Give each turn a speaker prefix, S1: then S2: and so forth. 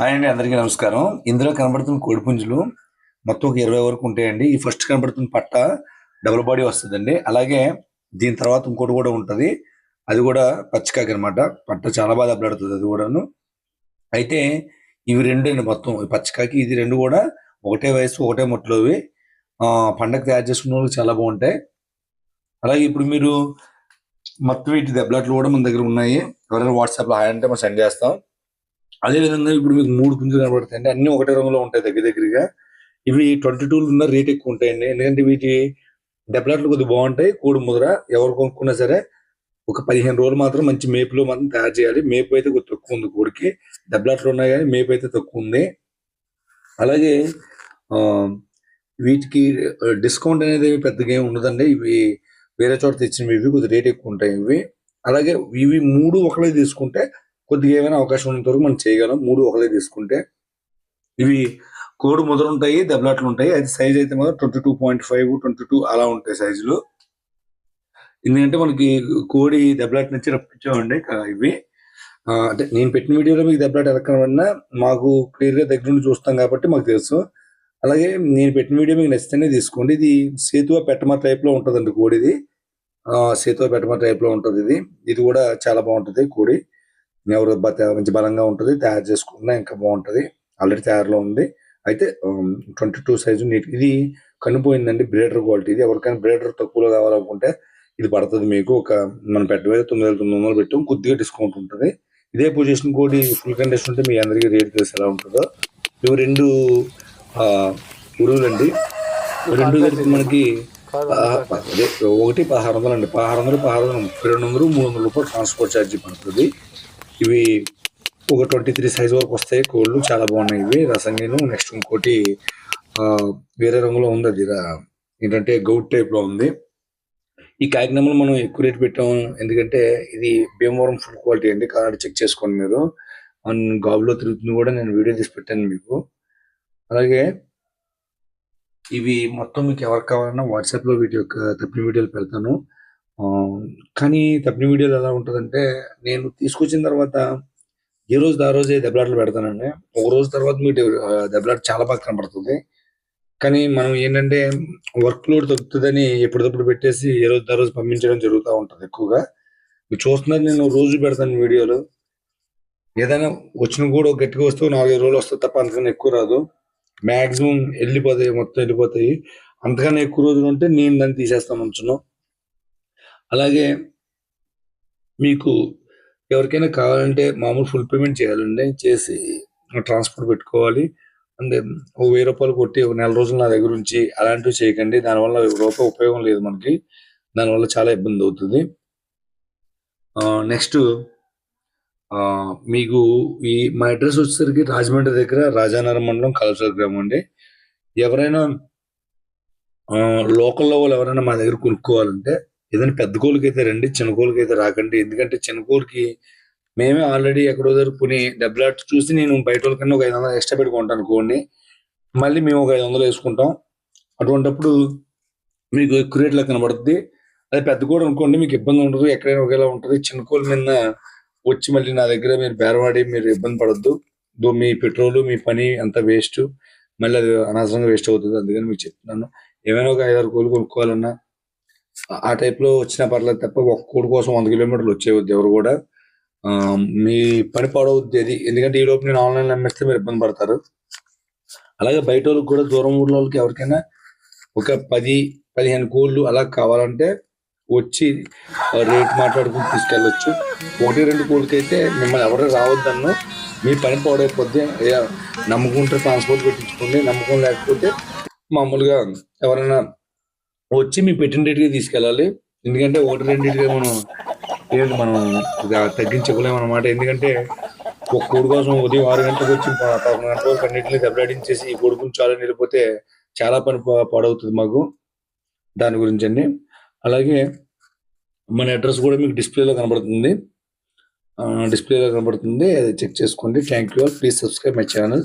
S1: Hi అండి అందరికీ నమస్కారం. ఇందులో కనబడుతున్న కోడిపుంజులు మొత్తం ఒక ఇరవై వరకు ఉంటాయండి. ఈ ఫస్ట్ కనబడుతున్న పట్ట డబుల్ బాడీ వస్తుందండి. అలాగే దీని తర్వాత ఇంకోటి కూడా ఉంటుంది. అది కూడా పచ్చికాకి అనమాట పట్ట చాలా బాగా దెబ్బలాడుతుంది అది కూడాను. అయితే ఇవి రెండు అండి మొత్తం. ఈ పచ్చికాకి ఇది రెండు కూడా ఒకటే వయసు ఒకటే మొట్టలోవి. పండగ తయారు చేసుకున్న వాళ్ళకి చాలా బాగుంటాయి. అలాగే ఇప్పుడు మీరు మొత్తం వీటి దెబ్బలాట్లు కూడా మన దగ్గర ఉన్నాయి. ఎవరైనా వాట్సాప్లో హాయ్ అంటే మనం సెండ్ చేస్తాం. అదే విధంగా ఇప్పుడు మీకు మూడు పుంజులు కనబడతాయండి. అన్ని ఒకటే రంగులో ఉంటాయి దగ్గర దగ్గరగా. ఇవి ట్వంటీ టూ ఉన్న రేట్ ఎక్కువ ఉంటాయండి. ఎందుకంటే వీటి దెబ్బలాట్లు కొద్దిగా బాగుంటాయి. కూడు ముద్ర ఎవరు కొనుక్కున్నా సరే ఒక పదిహేను రోజులు మాత్రం మంచి మేపులో మాత్రం తయారు చేయాలి. మేపు అయితే కొద్ది తక్కువ ఉంది కోడికి. దెబ్బలాట్లు ఉన్నాయి కానీ మేపు అయితే తక్కువ ఉంది. అలాగే ఆ, వీటికి డిస్కౌంట్ అనేది పెద్దగా ఏమి ఉండదండి. ఇవి వేరే చోట తెచ్చినవి ఇవి కొద్దిగా రేట్ ఎక్కువ ఉంటాయి ఇవి. అలాగే ఇవి మూడు ఒకలే తీసుకుంటే కొద్దిగా ఏమైనా అవకాశం ఉన్నంత వరకు మనం చేయగలం. మూడు ఒకలే తీసుకుంటే ఇవి కోడి ముద్ర ఉంటాయి దెబ్బలాట్లు ఉంటాయి అది సైజ్ అయితే మాత్రం twenty two point five twenty two అలా ఉంటాయి సైజులు ఎందుకంటే మనకి కోడి దెబ్బలాట్ నుంచి రప్పించామండి ఇవి. అంటే నేను పెట్టిన వీడియోలో మీకు దెబ్బలాట ఎలా కనబడినా మాకు క్లియర్గా దగ్గర నుండి చూస్తాం కాబట్టి మాకు తెలుసు. అలాగే నేను పెట్టిన వీడియో మీకు నచ్చితేనే తీసుకోండి. ఇది సేతువ పెట్టమ టైప్లో ఉంటుందండి కోడిది. సేతువ పెట్టమ టైప్లో ఇది. ఇది కూడా చాలా బాగుంటుంది కోడి. ఎవరు మంచి బలంగా ఉంటది తయారు చేసుకున్నా ఇంకా బాగుంటది. ఆల్రెడీ తయారులో ఉంది. అయితే ట్వంటీ టూ సైజు నీట్ ఇది కనిపోయిందండి బ్రేడర్ క్వాలిటీ. ఇది ఎవరికైనా బ్రేడర్ తక్కువలో కావాలనుకుంటే ఇది పడుతుంది మీకు. ఒక మనం పెట్టబోయే తొమ్మిది వేల తొమ్మిది వందలు పెట్టాం కొద్దిగా డిస్కౌంట్ ఉంటుంది. ఇదే పొజిషన్ కోడి ఫుల్ కండిషన్ ఉంటే మీ అందరికీ రేట్ తెలిసి ఎలా ఉంటుందో. ఇవి రెండు ఉరువులండి. రెండు కలిపి మనకి అదే ఒకటి పదహారు వందలు అండి పదహారు వందలు పదహారు వందలు రెండు వందలు మూడు వందల రూపాయలు ట్రాన్స్పోర్ట్ ఛార్జీ పడుతుంది. ఇవి ఒక ట్వంటీ త్రీ సైజ్ వరకు వస్తాయి. కోళ్ళు చాలా బాగున్నాయి ఇవి. రసంగిను నెక్స్ట్ ఇంకోటి వేరే రంగులో ఉంది అది. ఏంటంటే గౌట్ టైప్లో ఉంది. ఈ కాకినామలో మనం ఎక్కువ రేట్ పెట్టాం ఎందుకంటే ఇది భీమవరం ఫుడ్ క్వాలిటీ అండి. కాదు చెక్ చేసుకోండి మీరు. అండ్ గాబులో తిరుగుతుంది కూడా నేను వీడియో తీసి పెట్టాను మీకు. అలాగే ఇవి మొత్తం మీకు ఎవరికి కావాలన్నా వాట్సాప్లో వీటి యొక్క తప్పిన వీడియోలు పెడతాను. కానీ తప్పిన వీడియోలు ఎలా ఉంటుందంటే నేను తీసుకొచ్చిన తర్వాత ఏ రోజు ఆ రోజే దెబ్బలాటలు పెడతానండి. ఒక రోజు తర్వాత మీకు దెబ్బలాట చాలా బాగా కనబడుతుంది. కానీ మనం ఏంటంటే వర్క్ లోడ్ తగ్గుతుందని ఎప్పటికప్పుడు పెట్టేసి ఏ రోజు ఆ రోజు పంపించడం జరుగుతూ ఉంటుంది ఎక్కువగా. మీరు చూస్తున్నారు నేను రోజు పెడతాను వీడియోలు. ఏదైనా వచ్చిన కూడా గట్టిగా వస్తే నాలుగైదు రోజులు వస్తుంది తప్ప అంతకన్నా ఎక్కువ రాదు. మాక్సిమం వెళ్ళిపోతాయి మొత్తం వెళ్ళిపోతాయి. అంతకన్నా ఎక్కువ రోజులు ఉంటే నేను దాన్ని తీసేస్తాను ఉంచును అలాగే మీకు ఎవరికైనా కావాలంటే మామూలు ఫుల్ పేమెంట్ చేయాలండి చేసి ట్రాన్స్పోర్ట్ పెట్టుకోవాలి. అంటే ఓ వెయ్యి రూపాయలు కొట్టి ఒక నెల రోజులు నా దగ్గర ఉంచి అలాంటివి చేయకండి. దానివల్ల రూపాయి ఉపయోగం లేదు మనకి. దానివల్ల చాలా ఇబ్బంది అవుతుంది. నెక్స్ట్ మీకు ఈ మా అడ్రస్ వచ్చేసరికి రాజమండ్రి దగ్గర రాజానగరం మండలం కలసల గ్రామం అండి. ఎవరైనా లోకల్లో వాళ్ళు ఎవరైనా మా దగ్గర కొనుక్కోవాలంటే ఏదైనా పెద్ద కోళ్ళకి అయితే రండి చిన్న కోళ్ళకి అయితే రాకండి. ఎందుకంటే చిన్న కోళ్ళకి మేమే ఆల్రెడీ ఎక్కడో దగ్గర డబ్బులు డబ్బులాట్ చూసి నేను బయట వాళ్ళకన్నా ఒక ఐదు వందలు ఎక్స్ట్రా పెట్టుకుంటాను కోడిని. మళ్ళీ మేము ఒక ఐదు వందలు వేసుకుంటాం. అటువంటిప్పుడు మీకు ఎక్కువ రేట్లో కనబడుతుంది అదే పెద్ద కోడి అనుకోండి మీకు ఇబ్బంది ఉండదు. ఎక్కడైనా ఒకేలా ఉంటుంది. చిన్న కోళ్ళ మీద వచ్చి మళ్ళీ నా దగ్గర మీరు బేరవాడి మీరు ఇబ్బంది పడద్దు. మీ పెట్రోల్ మీ పని అంత వేస్ట్. మళ్ళీ అది అనవసరంగా వేస్ట్ అవుతుంది. అందుకని మీకు చెప్తున్నాను. ఏమైనా ఒక ఐదారు కోళ్ళు కొనుక్కోవాలన్నా ఆ- ఆ టైప్లో వచ్చినా పర్లేదు తప్ప ఒక కోడి కోసం వంద కిలోమీటర్లు వచ్చేవద్దు ఎవరు కూడా మీ పని పాడవద్దు అది. ఎందుకంటే ఈ లోపు నేను ఆన్లైన్ అమ్మేస్తే మీరు ఇబ్బంది పడతారు. అలాగే బయట వాళ్ళకి కూడా దూరం ఊర్లో వాళ్ళకి ఎవరికైనా ఒక పది పదిహేను కోళ్ళు అలా కావాలంటే వచ్చి రేట్ మాట్లాడుకుని తీసుకెళ్ళొచ్చు. ఒకటి రెండు కోళ్ళకి అయితే మిమ్మల్ని ఎవరు రావద్దన్ను మీ పని పాడైపోద్ది. నమ్ముకుంటే ట్రాన్స్పోర్ట్ పెట్టించుకోండి. నమ్మకం లేకపోతే మామూలుగా ఎవరైనా వచ్చి మీ పెట్టిన రేటుకి తీసుకెళ్ళాలి. ఎందుకంటే ఒకటి రెండింటిగా మనం ఏంటి మనం తగ్గించలేము అనమాట ఎందుకంటే ఒక కోడి కోసం ఉదయం ఆరు గంటలకు వచ్చి పదకొండు గంటల వరకు అన్నింటినీ దెబ్బలాడించేసి ఈ కోడి గురించి చాలా వెళ్ళిపోతే చాలా పని పాడవుతుంది మాకు దాని గురించి అండి. అలాగే మన అడ్రస్ కూడా మీకు డిస్ప్లేలో కనబడుతుంది. డిస్ప్లేలో కనబడుతుంది. అది చెక్ చేసుకోండి. Thank you all please subscribe my channel.